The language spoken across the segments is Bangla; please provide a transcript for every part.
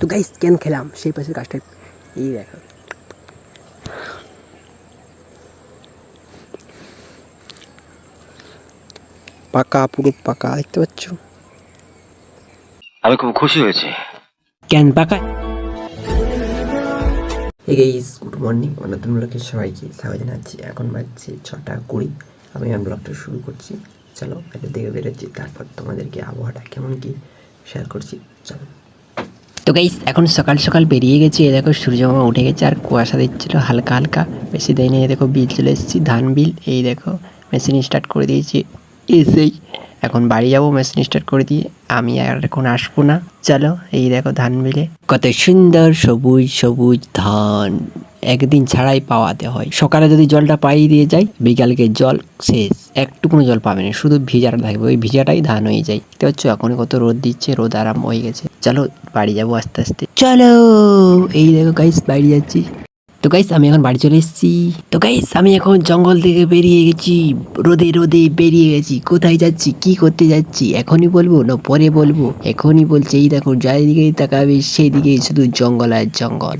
তো গাইস কেন খেলাম? সেই পাশের গাছটা এই দেখো। পাকা পুরো পাকা দেখতে পাচ্ছ? আমি খুব খুশি হয়েছি। ক্যান পাকা? হে গাইস গুড মর্নিং নতুন ব্লগে সবাইকে স্বাগত জানাচ্ছি। এখন বাজছে ছটা কুড়ি। আমি আমার ব্লগটা শুরু করছি। চলো এটা দেখে বেরোচ্ছি। তারপর তোমাদেরকে আবহাওয়াটা কেমন কি শেয়ার করছি। চলো। তো গাইস এখন সকাল সকাল বেরিয়ে গেছি। এ দেখো, সূর্যমামা উঠে গেছে আর কুয়াশা দিচ্ছিল, হালকা হালকা। বেশি দেয় নেই, দেখো, বিল চলে এসেছি, ধান বিল। এই দেখো মেশিন স্টার্ট করে দিয়েছি। এসেই এখন বাড়ি যাব মেশিন স্টার্ট করে দিয়ে। আমি আর এখন আসব না। চলো, এই দেখো, ধান বিলে। কত সুন্দর সবুজ সবুজ ধান। একদিন ছাড়াই পাওয়াতে হয়। সকালে যদি জলটা পাইয়ে দিয়ে যায় বিকালকে জল শেষ। একটুকুনো জল পাবে না, শুধু ভিজাটা থাকবে। ওই ভিজাটাই ধান হয়ে যায়। দেখতে পাচ্ছ, এখন কত রোদ দিচ্ছে, রোদ আরাম হয়ে গেছে। চলো, বাড়ি যাব আস্তে আস্তে। চলো! এই দেখো গাইস বাড়ি যাচ্ছি। তো গাইস আমি এখন বাড়ি চলে এসেছি। তো গাইস আমি এখন জঙ্গল থেকে বেরিয়ে গেছি। রোদে রোদে বেরিয়ে গেছি। কোথায় যাচ্ছি? কি করতে যাচ্ছি? এখনই বলব না পরে বলব। এখনই বলছে এই দেখো যারিদিকেই তাকাবে সেই দিকেই শুধু জঙ্গল আর জঙ্গল.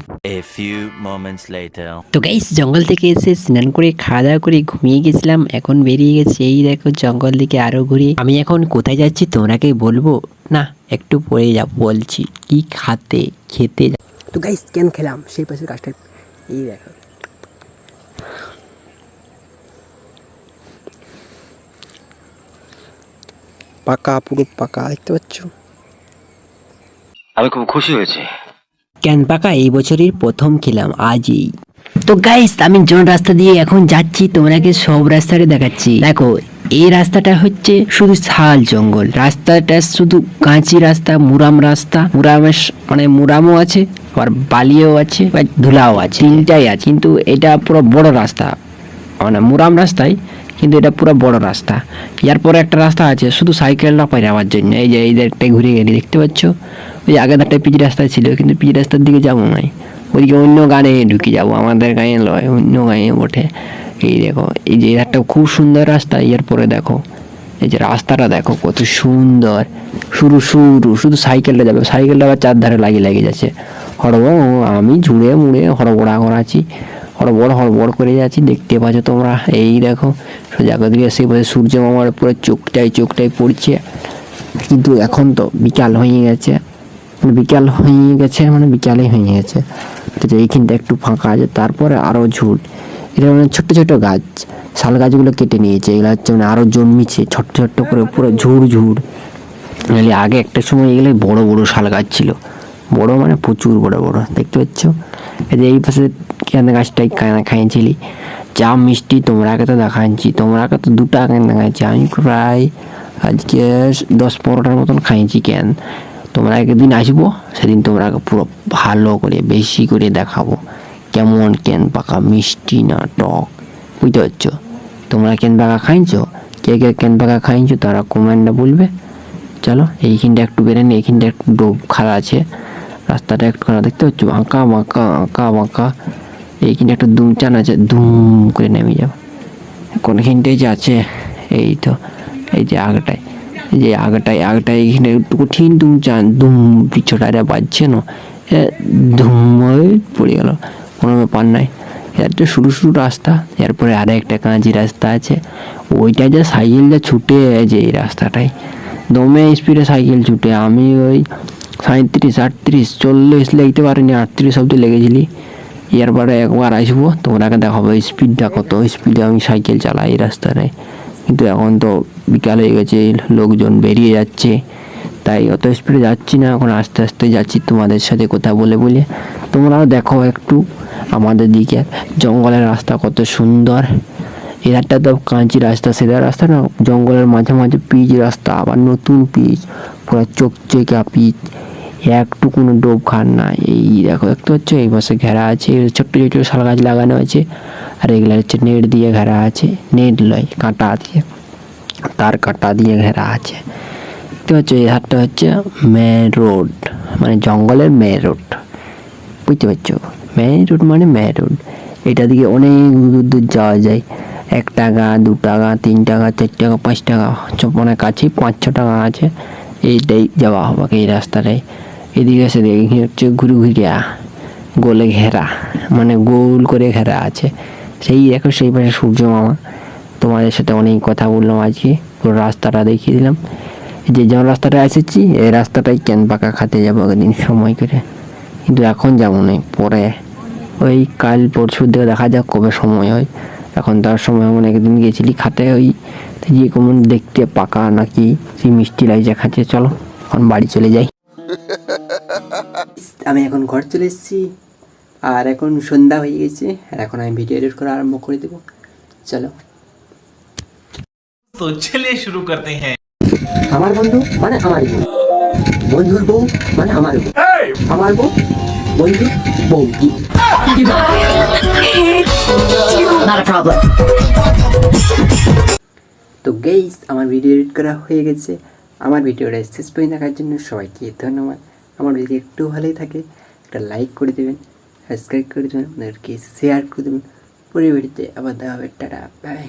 তো গাইস জঙ্গল থেকে এসে স্নান করে খাওয়া দাওয়া করে ঘুমিয়ে গেছিলাম। এখন বেরিয়ে গেছি এই দেখো জঙ্গল দিকে আরও ঘুরে। আমি এখন কোথায় যাচ্ছি তোমরাকে বলব? না একটু পরে যাব বলছি। কি খাতে খেতে তো গাইস কেন খেলাম? সেই পাশের গাছটা এই দেখো। পাকা পুরো পাকা দেখতে পাচ্ছ? আমি খুব খুশি হয়েছি। ক্যান পাকা? এই বছরের প্রথম খেলাম আজই। তো গাইস আমি জন রাস্তা দিয়ে এখন যাচ্ছি তোমাকে সব রাস্তাটা দেখাচ্ছি। দেখো এই রাস্তাটা হচ্ছে শুধু শাল জঙ্গল। রাস্তাটা শুধু কাঁচি রাস্তা মুরাম রাস্তা মুরামের মানে মুরামও আছে আবার বালিও আছে, বা ধুলাও আছে, তিনটাই আছে, কিন্তু এটা পুরো বড় রাস্তা। মানে মুরাম রাস্তায় কিন্তু এটা পুরো বড় রাস্তা। এর পরে একটা রাস্তা আছে, শুধু সাইকেলটা পাই যাওয়ার জন্য। এই যে, এই দিকটাই ঘুরে গেলি, দেখতে পাচ্ছ? ওই যে আগের ধারটায় পিচ রাস্তা ছিল, কিন্তু পিচ রাস্তার দিকে যাব নাই। ওইদিকে অন্য গানে ঢুকে যাব, আমাদের গায়ে লয়, অন্য গায়ে ওঠে এই দেখো, এই যে একটা খুব সুন্দর রাস্তা এর পরে দেখো, এই যে রাস্তাটা দেখো, কত সুন্দর। শুরু শুরু, শুধু সাইকেলটা যাবে, সাইকেলটা আবার চারধারে লাগিয়ে লাগিয়ে যাচ্ছে। হড়বড়, আমি ঝুড়ে মুড়ে হড়বড়া করাচ্ছি। হড়বড় হড়বড় করে যাচ্ছি, দেখতে পাচ্ছ তোমরা। এই দেখো, সোজা করে সেই পাশে সূর্য মামার পুরো চোখটাই চোখটাই পড়ছে। কিন্তু এখন তো বিকাল হয়ে গেছে। মানে বিকাল হয়ে গেছে মানে বিকালে হয়ে গেছে। তো এইখানটা একটু ফাঁকা আছে, তারপরে আরও ঝুট এটা মানে ছোট্ট ছোট্ট গাছ। শাল গাছগুলো কেটে নিয়েছে। এগুলো হচ্ছে মানে আরও জন্মিছে, ছোট্ট ছোট্ট করে, পুরো ঝুড় ঝুড়। আগে একটা সময় এগুলো বড় বড় শাল গাছ ছিল। বড় মানে প্রচুর বড় বড়, দেখতে পাচ্ছ? এই যে এই পাশে কেন গাছটাই খাইয়েছিলি? যা মিষ্টি তোমরাকে তো দেখাচ্ছি তোমরাকে তো দুটা কেন দেখাচ্ছি আমি প্রায় আজকে দশ পনেরোটার মতন খাইয়েছি কেন? তোমরা একদিন আসব, সেদিন তোমরাকে পুরো ভালো করে, বেশি করে দেখাবো। কেমন কেন পাকা, মিষ্টি না, টক, বুঝতে পারছ? তোমরা কেন পাকা খাইছো? কে কে কেন পাকা খাইছো, তারা কমেন্টে বলবে। চলো, এইখানটা একটু বেরেন এইখানটা একটু ডোব খাড়া আছে। রাস্তাটা একটু খারাপ দেখতে পাচ্ছ আঁকা বাঁকা আঁকা বাঁকা। এইখানটা একটা দুমচান আছে, দুম করে নেমে যাব। কোনখানটায় যে আছে, এই তো, এই যে আগটায়, এই যে আগটায় আগটায় এইখানে একটু কঠিন দুমচান দুম পিছটা বাজছে না। ধুম পড়ে গেল, কোনো ব্যাপার নাই একটা শুরু শুরু রাস্তা, এরপরে আর একটা কাঁচি রাস্তা আছে। ওইটা যে সাইকেল যা ছুটে যে এই রাস্তাটাই দমে স্পিডে সাইকেল ছুটে, আমি ওই সাঁত্রিশ আটত্রিশ, চল্লিশ লেগতে পারিনি, আটত্রিশ অব্দি লেগেছিলি এরপরে একবার আসব তোমরাকে দেখাবো স্পিডটা কত স্পিডে আমি সাইকেল চালাই এই রাস্তাটায়। কিন্তু এখন তো বিকাল হয়ে গেছে, লোকজন বেরিয়ে যাচ্ছে, তাই অত স্পিডে যাচ্ছি না, এখন আস্তে আস্তে যাচ্ছি তোমাদের সাথে কথা বলে বলে। তোমরাও দেখো একটু আমাদের দিকে, জঙ্গলের রাস্তা কত সুন্দর। এধারটা তো কাঁচি রাস্তা সেধার রাস্তা না, জঙ্গলের মাঝে মাঝে পিচ রাস্তা, আবার নতুন পিচ পুরো চোখ চকচকা পিচ একটু কোনো ডোব খান না। এই দেখো, দেখতে পাচ্ছ? এই পাশে ঘেরা আছে ছোট্ট ছোট্ট শাল গাছ লাগানো আছে। আর এগুলো হচ্ছে নেট দিয়ে ঘেরা আছে, নেট লয় কাঁটা দিয়ে। তার কাঁটা দিয়ে ঘেরা আছে। দেখতে পাচ্ছ? এই হাটটা হচ্ছে মেন রোড মানে জঙ্গলের মেন রোড। বুঝতে পারছ? মেন রোড মানে মেন রোড। এটা দিকে অনেক দূর দূর যাওয়া যায়। এক টাকা, দু টাকা, তিন টাকা, চার টাকা, পাঁচ টাকা। অনেক কাছেই পাঁচ, ছ টাকা আছে। এইটাই যাওয়া হবে এই রাস্তাটায়। এদিকে এসে দেখি হচ্ছে, ঘুরে ঘুরিয়া গোলে ঘেরা মানে গোল করে ঘেরা আছে। সেই দেখো, সেই পাশে সূর্য মামা। তোমাদের সাথে অনেক কথা বললাম আজকে, পুরো রাস্তাটা দেখিয়ে দিলাম। যে যেমন রাস্তাটা এসেছি, এই রাস্তাটাই ক্যান পাকা খাতে যাব একদিন সময় করে। কিন্তু এখন যাব না পরে। ওই কাল পরশুর দিকে দেখা যাক কবে সময় হয়। এখন তার সময় এমন একদিন গেছিলি খাতে ওই যে কেমন দেখতে পাকা নাকি, সেই মিষ্টি লাগছে খাচ্ছে, চলো, এখন বাড়ি চলে যাই। আমি এখন ঘর চলে এসেছি আর এখন সন্ধ্যা হয়ে গেছে আর এখন আমি ভিডিও এডিট করা আরম্ভ করে দেবো। চলো। তো চলে শুরু করতে হ্যাঁ। আমার বন্ধু মানে আমার বউ। বন্ধুর বউ মানে আমার বউ। আমার বউ বন্ধু বৌদি তো গেইস আমার ভিডিও এডিট করা হয়ে গেছে। আমার ভিডিওটা শেষ পর্যন্ত দেখার জন্য সবাইকে ধন্যবাদ। আমার যদি একটু ভালোই থাকে, একটা লাইক করে দেবেন সাবস্ক্রাইব করে দেবেন, আপনাদেরকে শেয়ার করে দেবেন। পরিবারিতে আবার দেওয়া হবে, টাটা বাই